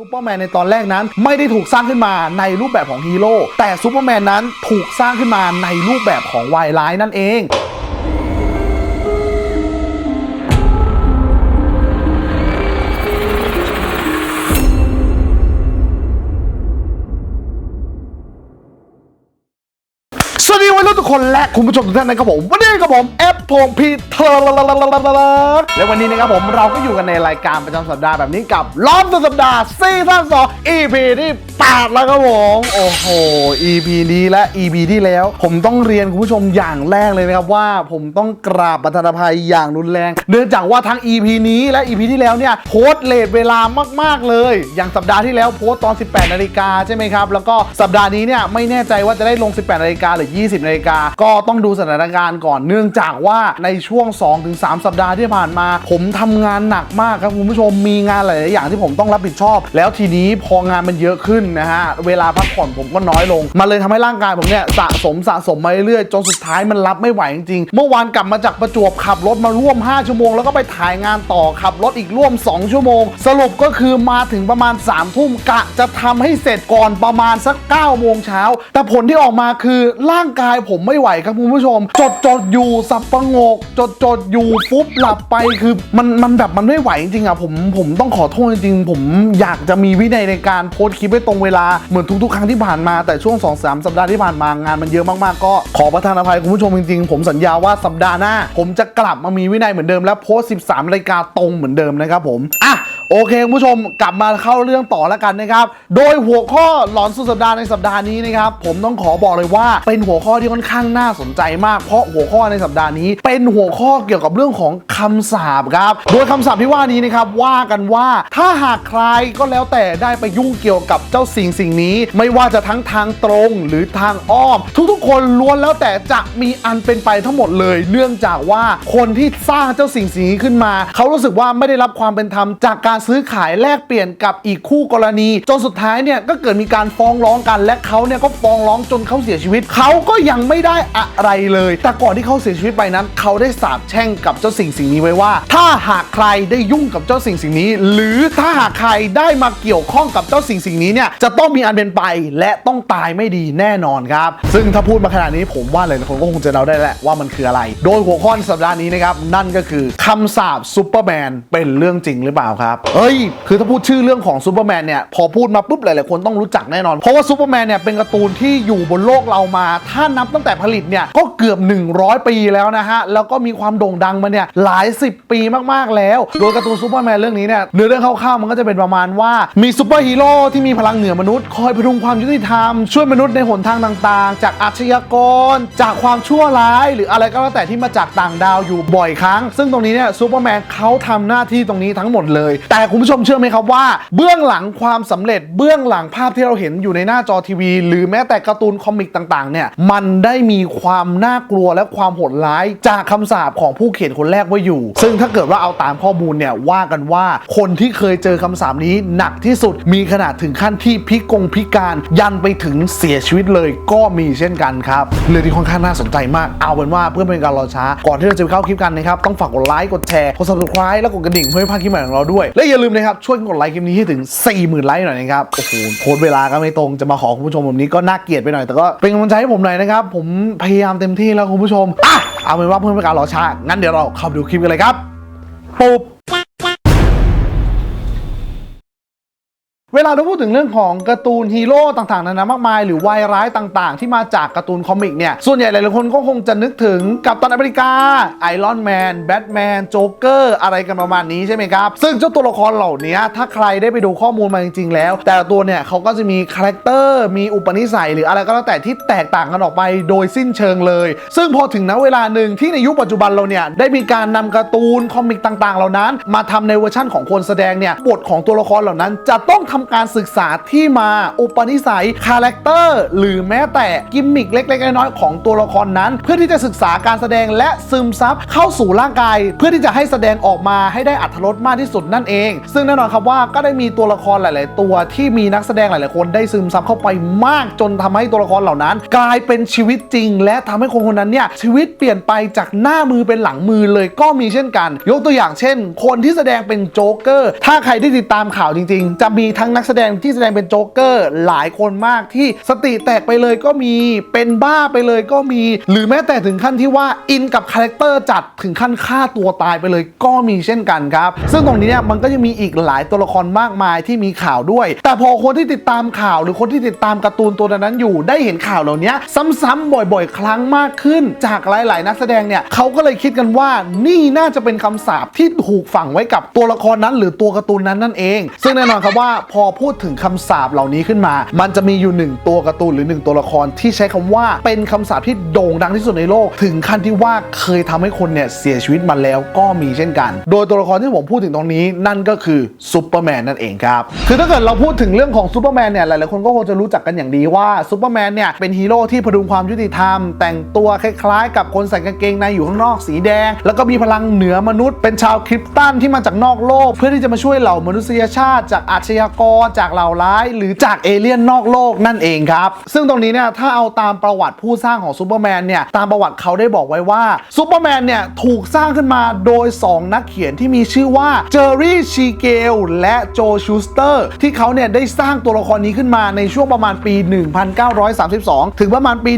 ซูเปอร์แมนในตอนแรกนั้นไม่ได้ถูกสร้างขึ้นมาในรูปแบบของฮีโร่แต่ซูเปอร์แมนนั้นถูกสร้างขึ้นมาในรูปแบบของวายร้ายนั่นเองสวัสดีวัยรุ่นทุกคน และคุณผู้ชมทุกท่านนะครับผมวันนี้กับผมแอปพงพีเทอร์และวันนี้นะครับผมเราก็อยู่กันในรายการประจำสัปดาห์แบบนี้กับล้อมสัปดาห์ซีซั่นสอง EP ที่8แล้วครับผมโอ้โห EP นี้และ EP ที่แล้ว ผมต้องเรียนคุณผู้ชมอย่างแรกเลยนะครับว่าผมต้องกราบประธานภัยอย่างรุนแรง เนื่องจากว่าทั้ง EP นี้และ EP ที่แล้วเนี่ยโพสเลทเวลามาก ๆ เลย อย่างสัปดาห์ที่แล้วโพสต์ตอน 18 นาฬิกาใช่ไหมครับ แล้วก็สัปดาห์นี้เนี่ยไม่แน่ใจว่าจะได้ลง 18 นาฬิกาหรือ 20 นาฬิกา ก็ต้องดูสถานการณ์ก่อนเนื่องจากว่าในช่วง 2-3 สัปดาห์ที่ผ่านมา ผมทำงานหนักมากครับคุณผู้ชมมีงานหลาย ๆ อย่างที่ผมต้องรับผิดชอบ แล้วทีนี้พองานมันเยอะขึ้นนะฮะ เวลาพักผ่อนผมก็น้อยลง มันเลยทำให้ร่างกายผมเนี่ยสะสมสะสมมาเรื่อยๆจนสุดท้ายมันรับไม่ไหวจริง ๆ เมื่อวานกลับมาจากประจวบขับรถมาร่วม 5 ชั่วโมง แล้วก็ไปถ่ายงานต่อขับรถอีกร่วม 2 ชั่วโมง สรุปก็คือมาถึงประมาณ3ามทุ่มกะจะทำให้เสร็จก่อนประมาณสัก9โมงเช้าแต่ผลที่ออกมาคือร่างกายผมไม่ไหวครับคุณผู้ชม จดจดอยู่สับประงก จดจดอยู่ฟุบหลับไปคือมันมันแบบมันไม่ไหวจริงๆอะผมผมต้องขอโทษจริงๆ ผมอยากจะมีวินัยในการโพสต์คลิปให้ตรงเวลาเหมือนทุกๆ ครั้งที่ผ่านมาแต่ช่วง2-3สัปดาห์ที่ผ่านมางานมันเยอะมากๆก็ขอประทานอภัยคุณผู้ชมจริงๆ ผมสัญญาว่าสัปดาห์หน้า ผมจะกลับมามีวินัยเหมือนเดิมและโพสต์13รายการตรงเหมือนเดิมนะครับผมอะ โอเคคุณผู้ชมกลับมาเข้าเรื่องต่อแล้วกันนะครับ โดยหัวข้อหลอนสุดสัปดาห์ในสัปดาห์นี้นะครับผมต้องขอบอกเลยว่าเป็นหัวข้อที่ค่อนข้างน่าสนใจมากเพราะหัวข้อในสัปดาห์นี้ เป็นหัวข้อเกี่ยวกับเรื่องของคำสาปครับ โดยคำสาปที่ว่านี้นะครับว่ากันว่าถ้าหากใครก็แล้วแต่ได้ไปยุ่งเกี่ยวกับเจ้าสิ่งสิ่งนี้ ไม่ว่าจะทั้งทางตรงหรือทางอ้อม ทุกๆ คนล้วนแล้วแต่จะมีอันเป็นไปทั้งหมดเลย เนื่องจากว่าคนที่สร้างเจ้าสิ่งสิ่งนี้ขึ้นมา เขารู้สึกว่าไม่ได้รับความเป็นธรรมจากการซื้อขายแลกเปลี่ยนกับอีกคู่กรณี จนสุดท้ายเนี่ยก็เกิดมีการฟ้องร้องกัน และเขาเนี่ยก็ฟ้องร้องจนเขาเสียชีวิตเขาก็ยังไม่ได้อะไรเลย แต่ก่อนที่เขาเสียชีวิตไปนั้น เขาได้สาบแช่งกับเจ้าสิ่งสิ่งนี้ไว้ว่า ถ้าหากใครได้ยุ่งกับเจ้าสิ่งสิ่งนี้ หรือถ้าหากใครได้มาเกี่ยวข้องกับเจ้าสิ่งสิ่งนี้เนี่ยจะต้องมีอันเป็นไปและต้องตายไม่ดีแน่นอนครับ ซึ่งถ้าพูดมาขนาดนี้ผมว่าหลายคนก็คงจะเดาได้แหละว่ามันคืออะไร โดยหัวข้อในสัปดาห์นี้นะครับนั่นก็คือคำสาปซูเปอร์แมนเป็นเรื่องจริงหรือเปล่าครับเอ้ย คือถ้าพูดชื่อเรื่องของซูเปอร์แมนเนี่ย พอพูดมาปุ๊บหลายๆคนต้องรู้จักแน่นอน เพราะว่าซูเปอร์แมนเนี่ยเป็นการ์ตูนที่อยู่บนโลกเรามา ถ้านับตั้งแต่ผลิตเนี่ย ก็เกือบ 100 ปีแล้วนะฮะ แล้วก็มีความโด่งดังมาเนี่ย หลาย 10 ปีมากๆแล้ว โดยการ์ตูนซูเปอร์แมนเรื่องนี้เนี่ย เนื้อเรื่องคร่าวๆมันก็จะเป็นประมาณว่า มีซูเปอร์ฮีโร่ที่มีพลังเหนือมนุษย์คอยพดุงความยุติธรรม ช่วยมนุษย์ในหนทางต่างๆ จากอาชญากร จากความชั่วร้าย หรืออะไรก็แล้วแต่ที่มาจากต่างดาวอยู่บ่อยครั้ง ซึ่งตรงนี้เนี่ยซูเปอร์แมนเขาทำหน้าที่ตรงนี้ทั้งหมดเลยแต่คุณผู้ชมเชื่อไหมครับว่า เบื้องหลังความสำเร็จเบื้องหลังภาพที่เราเห็นอยู่ในหน้าจอทีวี หรือแม้แต่การ์ตูนคอมิกต่างๆเนี่ยมันได้มีความน่ากลัวและความโหดร้าย จากคำสาปของผู้เขียนคนแรกไว้อยู่ ซึ่งถ้าเกิดว่าเอาตามข้อมูลเนี่ยว่ากันว่าคนที่เคยเจอคำสาปนี้หนักที่สุดมีขนาดถึงขั้นที่พิกงพิการยันไปถึงเสียชีวิตเลยก็มีเช่นกันครับเรื่องที่ค่อนข้างน่าสนใจมากเอาเป็นว่าเพื่อเป็นการรอช้า ก่อนที่เราจะไปเข้าคลิปกันนะครับต้องฝากกดไลค์กดแชร์กด subscribe แล้วกดกระดิ่งเพื่อไม่พลาดคลิปใหม่ของเราด้วยและอย่าลืมนะครับ ช่วยกดไลค์คลิปนี้ให้ถึง 40,000 ไลค์หน่อยนะครับ โอ้โหโพสต์เวลาก็ไม่ตรงจะมาขอคุณผู้ชมแบบนี้ก็น่าเกลียดไปหน่อย แต่ก็เป็นกำลังใจให้ผมหน่อยนะครับ ผมพยายามเต็มที่แล้วคุณผู้ชมอะเอาเป็นว่าเพื่อเป็นการรอช้างั้นเดี๋ยวเราเข้าไปดูคลิปกันเลยครับปุ๊บ เวลาเราพูดถึงเรื่องของการ์ตูนฮีโร่ต่างๆนานามากมาย หรือวายร้ายต่างๆ ที่มาจากการ์ตูนคอมิกเนี่ย ส่วนใหญ่หลายๆคนก็คงจะนึกถึงกัปตันอเมริกาไอรอนแมนแบทแมนโจ๊กเกอร์อะไรกันประมาณนี้ใช่ไหมครับ ซึ่งเจ้าตัวละครเหล่านี้ถ้าใครได้ไปดูข้อมูลมาจริงๆ แล้ว แต่ละตัวเนี่ยเขาก็จะมีคาแรคเตอร์มีอุปนิสัยหรืออะไรก็แล้วแต่ที่แตกต่างกันออกไปโดยสิ้นเชิงเลย ซึ่งพอถึงณเวลาหนึ่งที่ในยุคปัจจุบันเราเนี่ยได้มีการนำการ์ตูนคอมิกต่างๆ เหล่านั้น มาทำในเวอร์ชั่นของคนแสดงเนี่ยบทของตัวละครเหล่านั้นจะต้องทำการศึกษาที่มาอุปนิสัยคาแรคเตอร์หรือแม้แต่กิมมิคเล็ก ๆ น้อยๆของตัวละครนั้น เพื่อที่จะศึกษาการแสดงและซึมซับเข้าสู่ร่างกาย เพื่อที่จะให้แสดงออกมาให้ได้อัธรสมากที่สุดนั่นเอง ซึ่งแน่นอนครับว่าก็ได้มีตัวละครหลาย ๆ ตัวที่มีนักแสดงหลาย ๆ คนได้ซึมซับเข้าไปมากจนทำให้ตัวละครเหล่านั้น กลายเป็นชีวิตจริง และทำให้คนคนนั้นเนี่ยชีวิตเปลี่ยนไปจากหน้ามือเป็นหลังมือเลยก็มีเช่นกัน ยกตัวอย่างเช่น คนที่แสดงเป็นโจ๊กเกอร์ถ้าใครได้ติดตามข่าวจริง ๆ จะมีทั้งนักแสดงที่แสดงเป็นโจ๊กเกอร์หลายคนมากที่สติแตกไปเลยก็มีเป็นบ้าไปเลยก็มี หรือแม้แต่ถึงขั้นที่ว่าอินกับคาแรคเตอร์จัดถึงขั้นฆ่าตัวตายไปเลยก็มีเช่นกันครับ ซึ่งตรงนี้เนี่ยมันก็จะมีอีกหลายตัวละครมากมายที่มีข่าวด้วย แต่พอคนที่ติดตามข่าวหรือคนที่ติดตามการ์ตูนตัวนั้นอยู่ ได้เห็นข่าวเหล่านี้ซ้ำๆบ่อยๆ ครั้งมากขึ้น จากหลาย ๆ นักแสดงเนี่ยเขาก็เลยคิดกันว่านี่น่าจะเป็นคำสาปที่ถูกฝังไว้กับตัวละครนั้น หรือตัวการ์ตูนนั้นนั่นเอง ซึ่งแน่นอนครับว่าพอพูดถึงคำสาปเหล่านี้ขึ้นมา มันจะมีอยู่หนึ่งตัวการ์ตูนหรือหนึ่งตัวละครที่ใช้คำว่าเป็นคำสาปที่โด่งดังที่สุดในโลก ถึงขั้นที่ว่าเคยทำให้คนเนี่ยเสียชีวิตมาแล้วก็มีเช่นกัน โดยตัวละครที่ผมพูดถึงตรงนี้นั่นก็คือซูเปอร์แมนนั่นเองครับ คือถ้าเกิดเราพูดถึงเรื่องของซูเปอร์แมนเนี่ยหลายๆคนก็คงจะรู้จักกันอย่างดีว่าซูเปอร์แมนเนี่ยเป็นฮีโร่ที่พดุงความยุติธรรม แต่งตัวคล้ายๆ กับคนใส่กางเกงในอยู่ข้างนอกสีแดง แล้วก็มีพลังเหนือมนุษย์ เป็นชาวคริปตันที่มาจากนอกโลก เพื่อที่จะมาช่วยเหล่ามนุษยชาติจากอาชญากรจากเหล่าร้าย หรือจากเอเลี่ยนนอกโลกนั่นเองครับ ซึ่งตรงนี้เนี่ยถ้าเอาตามประวัติผู้สร้างของซูเปอร์แมนเนี่ยตามประวัติเขาได้บอกไว้ว่าซูเปอร์แมนเนี่ยถูกสร้างขึ้นมาโดย 2 นักเขียนที่มีชื่อว่าเจอร์รี่ชีเกลและโจชูสเตอร์ที่เขาเนี่ยได้สร้างตัวละครนี้ขึ้นมาในช่วงประมาณปี 1932 ถึงประมาณปี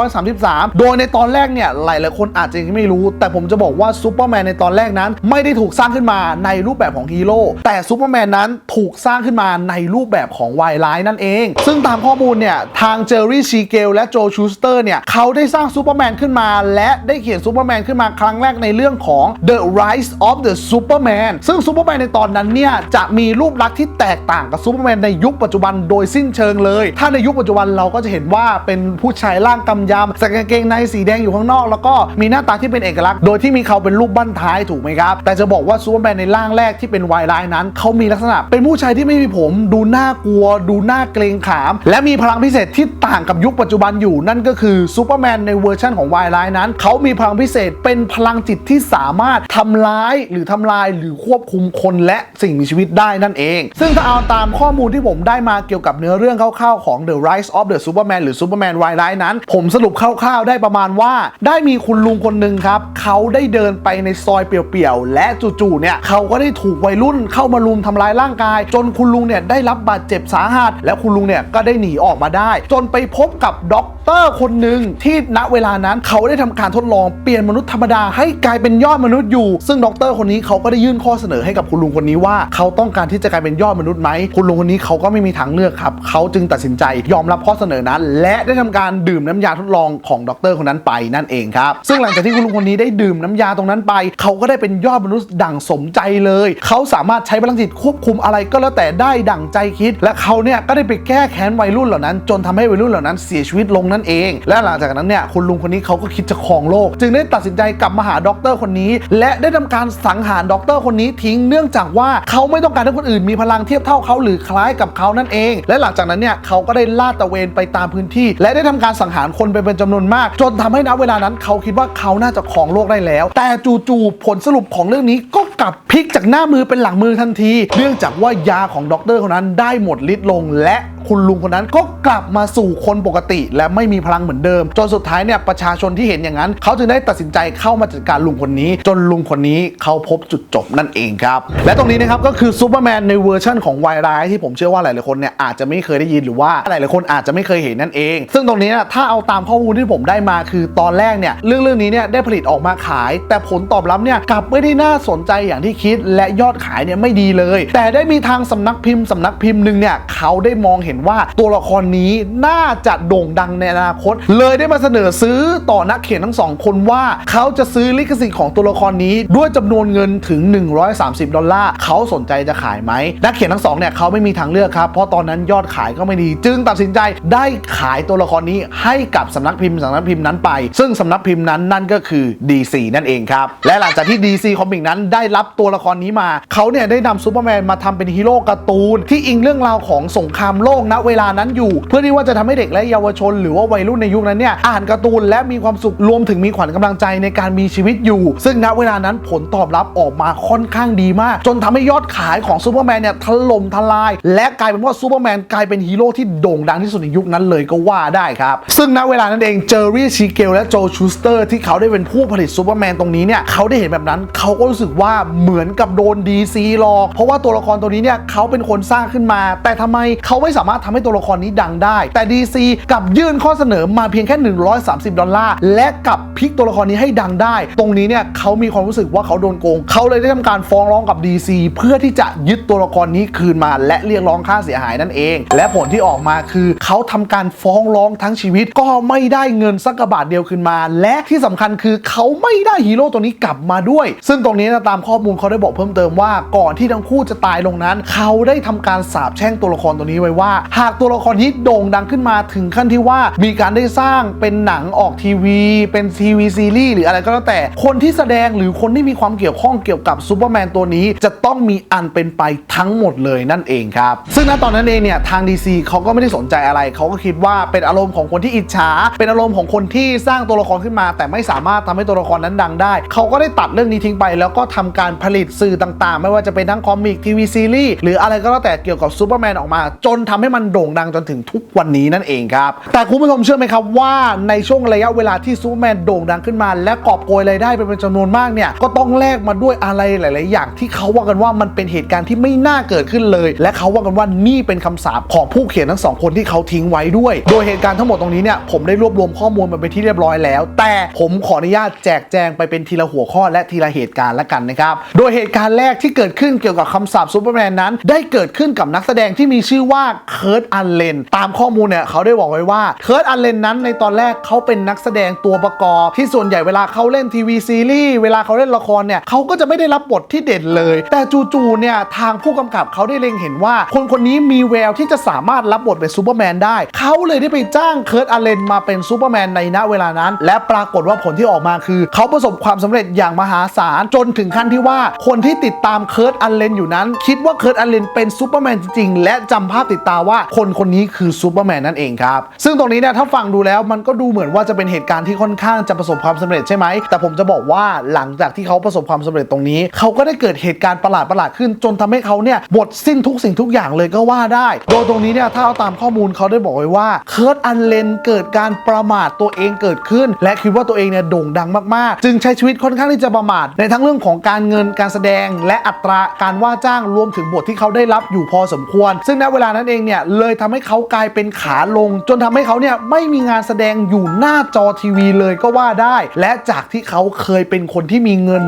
1933 โดยในตอนแรกเนี่ยหลายๆคนอาจจะยังไม่รู้ แต่ผมจะบอกว่าซูเปอร์แมนในตอนแรกนั้น ไม่ได้ถูกสร้างขึ้นมาในรูปแบบของฮีโร่แต่ซูเปอร์แมนนั้นถูกสร้างขึ้นมาในรูปแบบของวายร้ายนั่นเอง ซึ่งตามข้อมูลเนี่ย ทางเจอร์รี่ชีเกลและโจชูสเตอร์เนี่ย เขาได้สร้างซูเปอร์แมนขึ้นมา และได้เขียนซูเปอร์แมนขึ้นมาครั้งแรกในเรื่องของ The Rise of the Superman ซึ่งซูเปอร์แมนในตอนนั้นเนี่ย จะมีรูปลักษณ์ที่แตกต่างกับซูเปอร์แมนในยุคปัจจุบันโดยสิ้นเชิงเลย ถ้าในยุคปัจจุบันเราก็จะเห็นว่าเป็นผู้ชายร่างกำยำใส่กางเกงในสีแดงอยู่ข้างนอก แล้วก็มีหน้าตาที่เป็นเอกลักษณ์โดยที่มีเขาเป็นรูปบั้นท้ายถูกไหมครับแต่จะบอกว่าซูเปอร์แมนในร่างแรกที่เป็นวายร้ายนั้นเขามีลักษณะเป็นผู้ชายที่ไม่มีผมดูน่ากลัว ดูน่าเกรงขาม และมีพลังพิเศษที่ต่างกับยุคปัจจุบันอยู่ นั่นก็คือซูเปอร์แมนในเวอร์ชันของวายร้ายนั้น เขามีพลังพิเศษเป็นพลังจิตที่สามารถทำร้ายหรือทำลายหรือควบคุมคนและสิ่งมีชีวิตได้นั่นเอง ซึ่งถ้าเอาตามข้อมูลที่ผมได้มาเกี่ยวกับเนื้อเรื่องคร่าวๆของ The Rise of the Superman หรือ Superman วายร้ายนั้น ผมสรุปคร่าวๆได้ประมาณว่า ได้มีคุณลุงคนหนึ่งครับ เขาได้เดินไปในซอยเปี่ยวๆ และจู่ๆ เนี่ย เขาก็ได้ถูกวัยรุ่นเข้ามาลุมทำร้ายร่างกาย จนคุณลุงเนี่ยได้รับบาดเจ็บสาหัส และคุณลุงเนี่ยก็ได้หนีออกมาได้ จนไปพบกับด็อก เตอร์คนหนึ่งที่ณเวลานั้นเขาได้ทำการทดลองเปลี่ยนมนุษย์ธรรมดาให้กลายเป็นยอดมนุษย์อยู่ ซึ่งด็อกเตอร์คนนี้เขาก็ได้ยื่นข้อเสนอให้กับคุณลุงคนนี้ว่า เขาต้องการที่จะกลายเป็นยอดมนุษย์ไหมคุณลุงคนนี้เขาก็ไม่มีทางเลือกครับเขาจึงตัดสินใจยอมรับข้อเสนอนั้น และได้ทำการดื่มน้ำยาทดลองของด็อกเตอร์คนนั้นไปนั่นเองครับซึ่งหลังจากที่คุณลุงคนนี้ได้ดื่มน้ำยาตรงนั้นไป เขาก็ได้เป็นยอดมนุษย์ดั่งสมใจเลย เขาสามารถใช้พลังจิตควบคุมอะไรก็แล้วแต่ได้ดั่งใจคิด และเขาเนี่ยก็ได้ไปแก้แค้นวัยรุ่นเหล่านั้น จนทำให้วัยรุ่นเหล่านั้นเสียชีวิตลงนั่นเอง และหลังจากนั้นเนี่ยคุณลุงคนนี้เขาก็คิดจะครองโลก จึงได้ตัดสินใจกลับมาหาด็อกเตอร์คนนี้ และได้ทำการสังหารด็อกเตอร์คนนี้ทิ้งเนื่องจากว่าเขาไม่ต้องการให้คนอื่นมีพลังเทียบเท่าเขาหรือคล้ายกับเขานั่นเอง และหลังจากนั้นเนี่ยเขาก็ได้ลาดตระเวนไปตามพื้นที่ และได้ทำการสังหารคนไปเป็นจำนวนมาก จนทำให้ณเวลานั้นเขาคิดว่าเขาน่าจะครองโลกได้แล้ว แต่จู่ๆผลสรุปของเรื่องนี้ก็กลับพลิกจากหน้ามือเป็นหลังมือทันที เนื่องจากว่ายาของด็อกเตอร์คนนั้นได้หมดฤทธิ์ลงและ คุณลุงคนนั้นก็กลับมาสู่คนปกติ และไม่มีพลังเหมือนเดิม จนสุดท้ายเนี่ยประชาชนที่เห็นอย่างนั้น เขาจึงได้ตัดสินใจเข้ามาจัดการลุงคนนี้ จนลุงคนนี้เขาพบจุดจบนั่นเองครับและตรงนี้นะครับก็คือซูเปอร์แมนในเวอร์ชั่นของวายร้ายที่ผมเชื่อว่าหลายๆคนเนี่ยอาจจะไม่เคยได้ยินหรือว่าหลายๆคนอาจจะไม่เคยเห็นนั่นเอง ซึ่งตรงนี้ถ้าเอาตามข้อมูลที่ผมได้มาคือตอนแรกเนี่ยเรื่องเรื่องนี้เนี่ยได้ผลิตออกมาขาย แต่ผลตอบรับเนี่ยกลับไม่ได้น่าสนใจอย่างที่คิด และยอดขายเนี่ยไม่ดีเลย แต่ได้มีทางสำนักพิมพ์สำนักพิมพ์หนึ่งเนี่ยเขาได้มองเห็นว่าตัวละครนี้น่าจะโด่งดังในอนาคต เลยได้มาเสนอซื้อต่อนักเขียนทั้งสองคนว่าเขาจะซื้อลิขสิทธิ์ของตัวละครนี้ด้วยจำนวนเงินถึง 130 ดอลลาร์เขาสนใจจะขายไหมนักเขียนทั้งสองเนี่ยเขาไม่มีทางเลือกครับ เพราะตอนนั้นยอดขายก็ไม่ดี จึงตัดสินใจได้ขายตัวละครนี้ให้กับสำนักพิมพ์สำนักพิมพ์นั้นไป ซึ่งสำนักพิมพ์นั้นนั่นก็คือ DC นั่นเองครับ และหลังจากที่ DC คอมิกนั้นได้รับตัวละครนี้มา เขาเนี่ยได้นำซูเปอร์แมนมาทำเป็นฮีโร่การ์ตูนที่อิงเรื่องราวของสงครามโลกณเวลานั้นอยู่ เพื่อที่ว่าจะทำให้เด็กและเยาวชน หรือว่าวัยรุ่นในยุคนั้นเนี่ยอ่านการ์ตูนและมีความสุขรวมถึงมีขวัญกำลังใจในการมีชีวิตอยู่ ซึ่งณเวลานั้นผลตอบรับออกมาค่อนข้างดีมาก จนทำให้ยอดขายของซูเปอร์แมนเนี่ยถล่มทลาย และกลายเป็นว่าซูเปอร์แมนกลายเป็นฮีโร่ที่โด่งดังที่สุดในยุคนั้นเลยก็ว่าได้ครับ ซึ่งณเวลานั้นเองเจอร์รี่ชีเกลและโจชูสเตอร์ที่เขาได้เป็นผู้ผลิตซูเปอร์แมนตรงนี้เนี่ยเขาได้เห็นแบบนั้นเขาก็รู้สึกว่าเหมือนกับโดน DC หลอก เพราะว่าตัวละครตัวนี้เนี่ยเขาเป็นคนสร้างขึ้นมา แต่ทำไมเขาไม่สามารถทำให้ตัวละครนี้ดังได้ แต่ DC กับยื่นข้อเสนอมาเพียงแค่ 130 ดอลลาร์ และกับพลิกตัวละครนี้ให้ดังได้ ตรงนี้เนี่ยเขามีความรู้สึกว่าเขาโดนโกง เขาเลยได้ทำการฟ้องร้องกับ DC เพื่อที่จะยึดตัวละครนี้คืนมา และเรียกร้องค่าเสียหายนั่นเอง และผลที่ออกมาคือเขาทำการฟ้องร้องทั้งชีวิต ก็ไม่ได้เงินสักกบาทเดียวคืนมา และที่สำคัญคือเขาไม่ได้ฮีโร่ตัวนี้กลับมาด้วย ซึ่งตรงนี้นะตามข้อมูลเขาได้บอกเพิ่มเติมว่าก่อนที่ทั้งคู่จะตายลงนั้น เขาได้ทำการสาปแช่งตัวละครตัวนี้ไว้ว่าหากตัวละครนี้โด่งดังขึ้นมาถึงขั้นที่ว่ามีการได้สร้างเป็นหนังออกทีวี เป็นทีวีซีรีส์หรืออะไรก็แล้วแต่ คนที่แสดงหรือคนที่มีความเกี่ยวข้องเกี่ยวกับซูเปอร์แมนตัวนี้ จะต้องมีอันเป็นไปทั้งหมดเลยนั่นเองครับ ซึ่งณตอนนั้นเองเนี่ยทาง DC เขาก็ไม่ได้สนใจอะไร เขาก็คิดว่าเป็นอารมณ์ของคนที่อิจฉา เป็นอารมณ์ของคนที่สร้างตัวละครขึ้นมา แต่ไม่สามารถทำให้ตัวละครนั้นดังได้ เขาก็ได้ตัดเรื่องนี้ทิ้งไป แล้วก็ทำการผลิตสื่อต่างๆ ไม่ว่าจะเป็นทั้งคอมิกทีวีซีรีส์หรืออะไรก็แล้วแต่เกี่ยวกับซูเปอร์แมนออกมา จนทำให้มันโด่งดังจนถึงทุกวันนี้นั่นเองครับ แต่คุณผู้ชมเชื่อไหมครับว่าในช่วงระยะเวลาที่ซูเปอร์แมนโด่งดังขึ้นมา และกอบโกยรายได้ไปเป็นจำนวนมากเนี่ยก็ต้องแลกมาด้วยอะไรหลาย ๆ อย่างที่เขาว่ากันว่ามันเป็นเหตุการณ์ที่ไม่น่าเกิดขึ้นเลย และเขาว่ากันว่านี่เป็นคำสาปของผู้เขียนทั้งสองคนที่เขาทิ้งไว้ด้วย โดยเหตุการณ์ทั้งหมดตรงนี้เนี่ยผมได้รวบรวมข้อมูลมาเป็นที่เรียบร้อยแล้ว แต่ผมขออนุญาตแจกแจงไปเป็นทีละหัวข้อและทีละเหตุการณ์ละกันนะครับ โดยเหตุการณ์แรกที่เกิดขึ้นเกี่ยวกับคำสาปซูเปอร์แมนนั้น ได้เกิดขึ้นกับนักแสดงที่มีชื่อว่าเคิร์ตอันเลนตามข้อมูลเนี่ยเขาได้บอกไว้ว่าเคิร์ตอันเลนนั้นในตอนแรกเขาเป็นนักแสดงตัวประกอบ ที่ส่วนใหญ่เวลาเขาเล่นทีวีซีรีส์เวลาเขาเล่นละครเนี่ยเขาก็จะไม่ได้รับบทที่เด่นเลย แต่จู่ๆเนี่ยทางผู้กำกับเขาได้เล็งเห็นว่า คนคนนี้มีแววที่จะสามารถรับบทเป็นซูเปอร์แมนได้เขาเลยได้ไปจ้างเคิร์ตอันเลนมาเป็นซูเปอร์แมนในณเวลานั้น และปรากฏว่าผลที่ออกมาคือเขาประสบความสำเร็จอย่างมหาศาลจนถึงขั้นที่ว่าคนที่ติดตามเคิร์ตอันเลนอยู่นั้น คิดว่าเคิร์ตอันเลนเป็นซูเปอร์แมนจริงๆและจำภาพติดตาว่าคนคนนี้คือซูเปอร์แมนนั่นเองครับซึ่งตรงนี้เนี่ยถ้าฟังดูแล้วมันก็ดูเหมือนว่าจะเป็นเหตุการณ์ที่ค่อนข้างจะประสบความสำเร็จใช่ไหมแต่ผมจะบอกว่าหลังจากที่เขาประสบความสำเร็จตรงนี้ เขาก็ได้เกิดเหตุการณ์ประหลาดประหลาดขึ้น จนทำให้เขาเนี่ยหมดสิ้นทุกสิ่งทุกอย่างเลยก็ว่าได้ โดยตรงนี้เนี่ยถ้าเอาตามข้อมูลเขาได้บอกไว้ว่าเคิร์ตอันเลนเกิดการประมาทตัวเองเกิดขึ้น และคิดว่าตัวเองเนี่ยโด่งดังมากๆ จึงใช้ชีวิตค่อนข้างที่จะประมาทในทั้งเรื่องของการเงินการแสดง และอัตราการว่าจ้างรวมถึงบทที่เขาได้รับอยู่พอสมควร ซึ่งณเวลานั้นเองเนี่ยเลยทำให้เขากลายเป็นขาลง จนทำให้เขาเนี่ยไม่มีงานแสดงอยู่หน้าจอทีวีเลยก็ว่าได้ และจากที่เขาเคยเป็นคนที่มีเงิน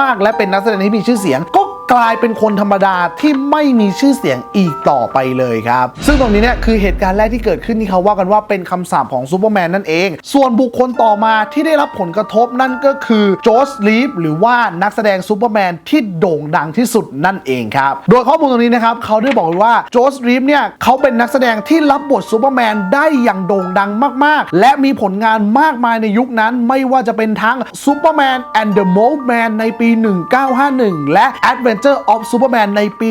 มาก ๆ และเป็นนักแสดงที่มีชื่อเสียงก็ กลายเป็นคนธรรมดาที่ไม่มีชื่อเสียงอีกต่อไปเลยครับ ซึ่งตรงนี้เนี่ยคือเหตุการณ์แรกที่เกิดขึ้นที่เขาว่ากันว่าเป็นคำสาปของซูเปอร์แมนนั่นเอง ส่วนบุคคลต่อมาที่ได้รับผลกระทบนั่นก็คือโจสลีฟหรือว่านักแสดงซูเปอร์แมนที่โด่งดังที่สุดนั่นเองครับ โดยข้อมูลตรงนี้นะครับเขาได้บอกว้ว่าโจสลีฟเนี่ยเขาเป็นนักแสดงที่รับบทซูเปอร์แมนได้อย่างโด่งดังมากๆ และมีผลงานมากมายในยุคนั้น ไม่ว่าจะเป็นทั้ง Superman and the Mole Man ในปี 1951 และ Adventure of Superman ในปี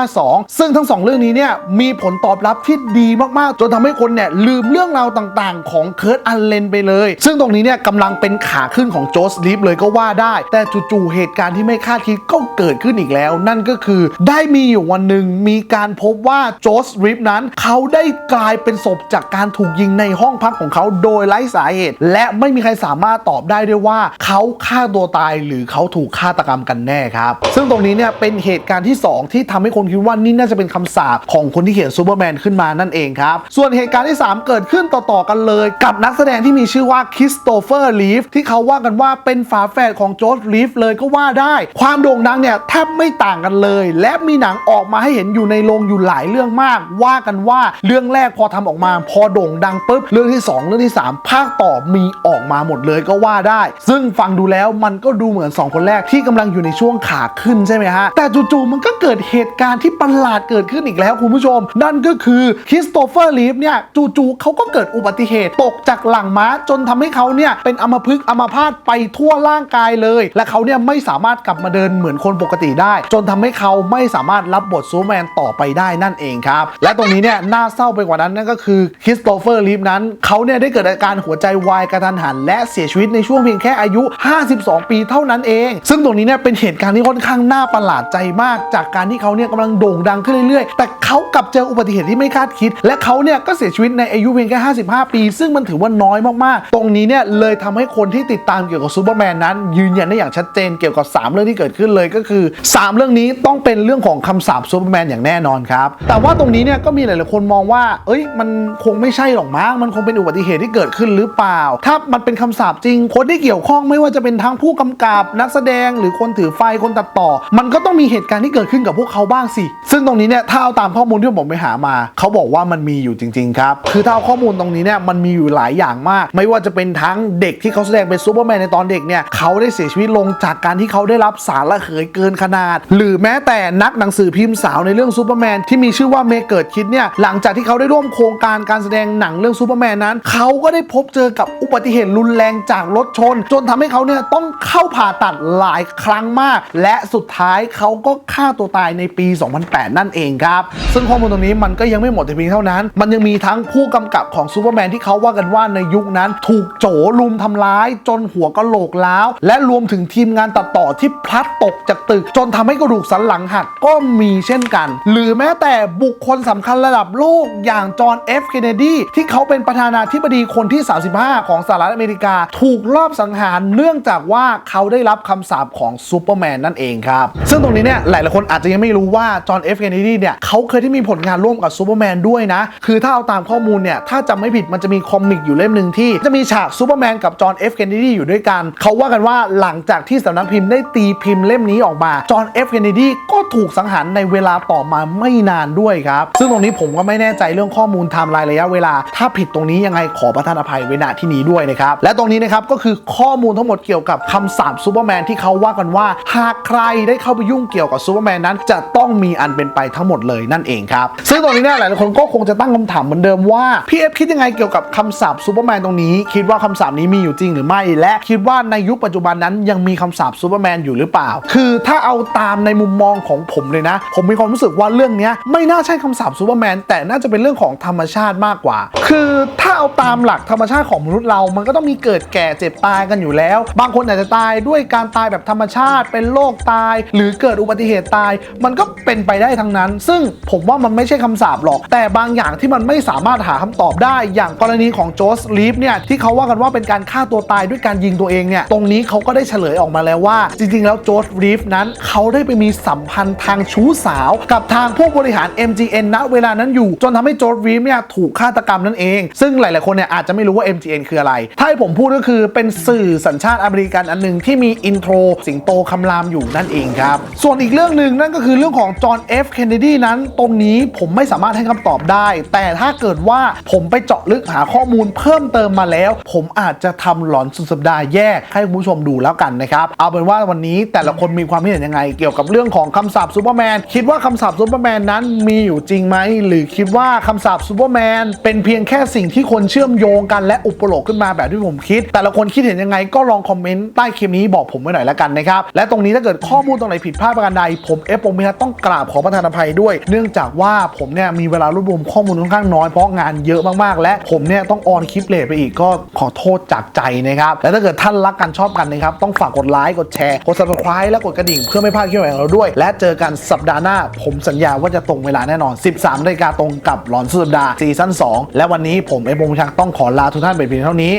1952 ซึ่งทั้งสองเรื่องนี้เนี่ยมีผลตอบรับที่ดีมากๆ จนทำให้คนเนี่ยลืมเรื่องราวต่างๆ ของเคิร์ตอันเลนไปเลย ซึ่งตรงนี้เนี่ยกำลังเป็นขาขึ้นของโจสลีฟเลยก็ว่าได้ แต่จู่ๆเหตุการณ์ที่ไม่คาดคิดก็เกิดขึ้นอีกแล้ว นั่นก็คือได้มีอยู่วันหนึ่งมีการพบว่าโจสลีฟนั้น เขาได้กลายเป็นศพจากการถูกยิงในห้องพักของเขาโดยไร้สาเหตุ และไม่มีใครสามารถตอบได้ด้วยว่าเขาฆ่าตัวตายหรือเขาถูกฆาตกรรมกันแน่ครับ ซึ่งตรงนี้เนี่ยเป็นเหตุการณ์ที่ 2 ที่ทำให้คนคิดว่านี่น่าจะเป็นคำสาปของคนที่เขียนซูเปอร์แมนขึ้นมานั่นเองครับ ส่วนเหตุการณ์ที่ 3 เกิดขึ้นต่อ ๆ กันเลย กับนักแสดงที่มีชื่อว่าคริสโตเฟอร์ลีฟที่เขาว่ากันว่าเป็นฝาแฝดของโจสลีฟเลยก็ว่าได้ ความโด่งดังเนี่ยแทบไม่ต่างกันเลย และมีหนังออกมาให้เห็นอยู่ในโรงอยู่หลายเรื่องมาก ว่ากันว่าเรื่องแรกพอทำออกมา พอโด่งดังปุ๊บเรื่องที่ 2 เรื่องที่ 3 ภาคต่อมีออกมาหมดเลยก็ว่าได้ ซึ่งฟังดูแล้วมันก็ดูเหมือน 2 คนแรกที่กำลังอยู่ในช่วงขาขึ้นใช่ไหมฮะ แต่จู่ๆมันก็เกิดเหตุการณ์ที่ประหลาดเกิดขึ้นอีกแล้วคุณผู้ชม นั่นก็คือคริสโตเฟอร์ลีฟเนี่ยจู่ๆเขาก็เกิดอุบัติเหตุตกจากหลังม้าจนทำให้เขาเนี่ยเป็นอัมพฤกษ์อัมพาตไปทั่วร่างกายเลย และเขาเนี่ยไม่สามารถกลับมาเดินเหมือนคนปกติได้ จนทำให้เขาไม่สามารถรับบทซูเปอร์แมนต่อไปได้นั่นเองครับ และตรงนี้เนี่ยน่าเศร้าไปกว่านั้นนั่นก็คือคริสโตเฟอร์ลีฟนั้นเขาเนี่ยได้เกิดอาการหัวใจวายกระทันหัน และเสียชีวิตในช่วงเพียงแค่อายุ 52 ปีเท่านั้นเอง ซึ่งตรงนี้เนี่ยเป็นเหตุการณ์ที่ค่อนข้างน่าประหลาดใจมาก จากการที่เขาเนี่ยกำลังโด่งดังขึ้นเรื่อยๆ แต่เขากลับเจออุบัติเหตุที่ไม่คาดคิด และเขาเนี่ยก็เสียชีวิตในอายุเพียงแค่ 55 ปี ซึ่งมันถือว่าน้อยมากๆ ตรงนี้เนี่ยเลยทำให้คนที่ติดตามเกี่ยวกับซูเปอร์แมนนั้น ยืนยันได้อย่างชัดเจนเกี่ยวกับ 3 เรื่องที่เกิดขึ้นเลยก็คือ 3 เรื่องนี้ต้องเป็นเรื่องของคำสาปซูเปอร์แมนอย่างแน่นอนครับแต่ว่าตรงนี้เนี่ยก็มีหลายๆคนมองว่า เอ้ยมันคงไม่ใช่หรอกมั้งมันคงเป็นอุบัติเหตุที่เกิดขึ้นหรือเปล่า ถ้ามันเป็นคำสาปจริงคนที่เกี่ยวข้องไม่ว่าจะเป็นทั้งผู้กำกับนักแสดงหรือคนถือไฟคนตัดต่อ มันก็ต้องมีเหตุการณ์ที่เกิดขึ้นกับพวกเขาบ้างสิ ซึ่งตรงนี้เนี่ยถ้าเอาตามข้อมูลที่ผมไปหามา เขาบอกว่ามันมีอยู่จริง ๆ ครับ คือถ้าเอาข้อมูลตรงนี้เนี่ยมันมีอยู่หลายอย่างมาก ไม่ว่าจะเป็นทั้งเด็กที่เขาแสดงเป็นซูเปอร์แมนในตอนเด็กเนี่ยเขาได้เสียชีวิตลงจากการที่เขาได้รับสารระเหยเกินขนาด หรือแม้แต่นักหนังสือพิมพ์สาวในเรื่องซูเปอร์แมนที่มีชื่อว่าเมเกิดคิดเนี่ยหลังจากที่เขาได้ร่วมโครงการการแสดงหนังเรื่องซูเปอร์แมนนั้นเขาก็ได้พบเจอกับอุบัติเหตุรุนแรงจากรถชน จนทำให้เขาเนี่ยต้องเข้าผ่าตัดหลายครั้งมาก และสุดท้ายเขาก็ฆ่าตัวตายในปี 2008 นั่นเองครับ ซึ่งข้อมูลตรงนี้มันก็ยังไม่หมดแต่เพียงเท่านั้น มันยังมีทั้งผู้กำกับของซูเปอร์แมนที่เขาว่ากันว่าในยุคนั้น ถูกโจลุมทำร้าย จนหัวกะโหลกล้าว และรวมถึงทีมงานตัดต่อที่พลัดตกจากตึก จนทำให้กระดูกสันหลังหักก็มีเช่นกัน หรือแม้แต่บุคคลสำคัญระดับโลกอย่างจอห์นเอฟเคนเนดีที่เขาเป็นประธานาธิบดีคนที่ 35 ของสหรัฐอเมริกา ถูกลอบสังหารเนื่องจากว่าเขาได้รับคำสาปของซูเปอร์แมนนั่นเองครับซึ่งตรงนี้เนี่ยหลายๆคนอาจจะยังไม่รู้ว่าจอห์นเอฟเคนเนดีเนี่ยเขาเคยที่มีผลงานร่วมกับซูเปอร์แมนด้วยนะ คือถ้าเอาตามข้อมูลเนี่ย ถ้าจำไม่ผิดมันจะมีคอมิกอยู่เล่มหนึ่งที่ จะมีฉากซูเปอร์แมนกับจอห์นเอฟเคนเนดีอยู่ด้วยกัน เขาว่ากันว่าหลังจากที่สำนักพิมพ์ได้ตีพิมพ์เล่มนี้ออกมา จอห์นเอฟเคนเนดีก็ถูกสังหารในเวลาต่อมาไม่นานด้วยครับ ซึ่งตรงนี้ผมก็ไม่แน่ใจเรื่องข้อมูลไทม์ไลน์ระยะเวลา ถ้าผิดตรงนี้ยังไงขอประทานอภัยไว้ณที่นี้ด้วยนะครับ และตรงนี้นะครับก็คือข้อมูลทั้งหมดเกี่ยวกับคำสาปซูเปอร์แมนที่เขาว่ากันว่าหากใครได้เข้าไปยุ่งเกี่ยวกับซูเปอร์แมนนั้น จะต้องมีอันเป็นไปทั้งหมดเลยนั่นเองครับ ซึ่งตรงนี้เนี่ยหลายคนก็คงจะตั้งคำถามเหมือนเดิมว่าพี่เอฟคิดยังไงเกี่ยวกับคำสาปซูเปอร์แมนตรงนี้ คิดว่าคำสาปนี้มีอยู่จริงหรือไม่ และคิดว่าในยุคปัจจุบันนั้นยังมีคำสาปซูเปอร์แมนอยู่หรือเปล่า คือถ้าเอาตามในมุมมองของผมเลยนะ ผมมีความรู้สึกว่าเรื่องนี้ไม่น่าใช่คำสาปซูเปอร์แมนแต่น่าจะเป็นเรื่องของธรรมชาติมากกว่า คือถ้าเอาตามหลักธรรมชาติของมนุษย์เรา มันก็ต้องมีเกิดแก่เจ็บตายกันอยู่แล้ว บางคนอาจจะตายด้วยการตายแบบธรรมชาติเป็นโรคตายหหรือเกิดอุบัติเหตุตาย มันก็เป็นไปได้ทั้งนั้น ซึ่งผมว่ามันไม่ใช่คำสาปหรอก แต่บางอย่างที่มันไม่สามารถหาคำตอบได้ อย่างกรณีของโจสลีฟเนี่ยที่เขาว่ากันว่าเป็นการฆ่าตัวตายด้วยการยิงตัวเองเนี่ยตรงนี้เขาก็ได้เฉลยออกมาแล้วว่า จริงๆ แล้วโจสลีฟนั้นเขาได้ไปมีสัมพันธ์ทางชู้สาว กับทางผู้บริหาร MGN ณเวลานั้นอยู่ จนทำให้โจสลีฟเนี่ยถูกฆาตกรรมนั่นเอง ซึ่งหลายๆคนเนี่ยอาจจะไม่รู้ว่า MGN คืออะไร ถ้าให้ผมพูดก็คือเป็นสื่อสัญชาติอเมริกันอันหนึงที่มีอินโทรสิงโตคำรามอยู่นั่นเองครับส่วนอีกเรื่องหนึ่งนั่นก็คือเรื่องของจอห์นเอฟเคนเนดีนั้นตรงนี้ผมไม่สามารถให้คำตอบได้ แต่ถ้าเกิดว่าผมไปเจาะลึกหาข้อมูลเพิ่มเติมมาแล้ว ผมอาจจะทำหลอนสุดสัปดาห์แยกให้คุณผู้ชมดูแล้วกันนะครับ เอาเป็นว่าวันนี้แต่ละคนมีความคิดเห็นยังไง เกี่ยวกับเรื่องของคำสาปซูเปอร์แมนคิดว่าคำสาปซูเปอร์แมนนั้นมีอยู่จริงไหมหรือคิดว่าคำสาปซูเปอร์แมนเป็นเพียงแค่สิ่งที่คนเชื่อมโยงกันและอุปโลกขึ้นมาแบบที่ผมคิด แต่ละคนคิดเห็นยังไงก็ลองคอมเมนต์ใต้คลิปนี้บอกผมไว้หน่อยละกันนะครับและตรงนี้ถ้าเกิดข้อมูลตรงไหนผิดพลาดประการใด ผมเอฟผมพิทัศน์ต้องกราบขอประทานอภัยด้วย เนื่องจากว่าผมเนี่ยมีเวลารวบรวมข้อมูลค่อนข้างน้อยเพราะงานเยอะมากๆ และผมเนี่ยต้องออนคลิปเลทไปอีกก็ขอโทษจากใจนะครับและถ้าเกิดท่านรักกันชอบกันนะครับต้องฝากกดไลค์กดแชร์กด subscribe และกดกระดิ่งเพื่อไม่พลาดคลิปใหม่ของเราด้วย และเจอกันสัปดาห์หน้า ผมสัญญาว่าจะตรงเวลาแน่นอน 13นาฬิกาตรงกับหลอนสุดสัปดาห์ซีซั่น2และวันนี้ผมเอฟผมพิทักษ์ต้องขอลาทุกท่านไปเพียงเท่านี้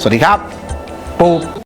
สวัสดีครับ ปุ๊บ